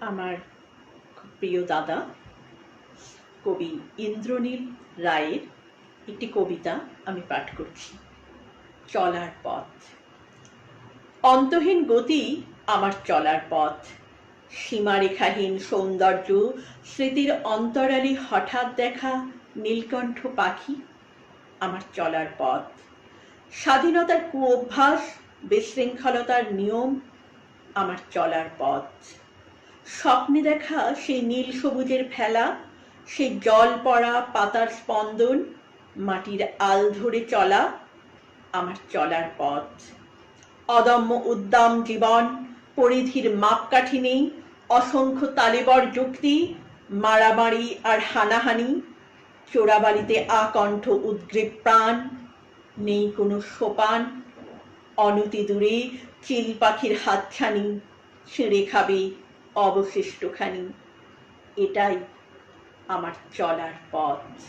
আমার প্রিয় দাদা, কবি ইন্দ্রনীল রায়ের একটি কবিতা আমি পাঠ করছি, চলার পথ। অন্তহীন গতি আমার চলার পথ। সীমারেখাহীন সৌন্দর্য, স্মৃতির অন্তরালে হঠাৎ দেখা নীলকণ্ঠ পাখি আমার চলার পথ। স্বাধীনতার কু অভ্যাস বিশৃঙ্খলতার নিয়ম আমার চলার পথ। স্বপ্নে দেখা সেই নীল সবুজের ফেলা, সেই জল পড়া পাতার স্পন্দন, মাটির আল ধরে চলা, আমার চলার পথ। অদম্য উদ্দাম জীবন, পরিধির মাপকাঠি নেই, অসংখ্য তালেবর যুক্তি, মারামারি আর হানাহানি, চোরাবালিতে আকণ্ঠ উদ্গ্রীব প্রাণ, নেই কোনো সোপান, অনতি দূরে চিল পাখির হাতছানি ছিঁড়ে খাবে অবশিষ্টখানি। এটাই আমার চলার পথ।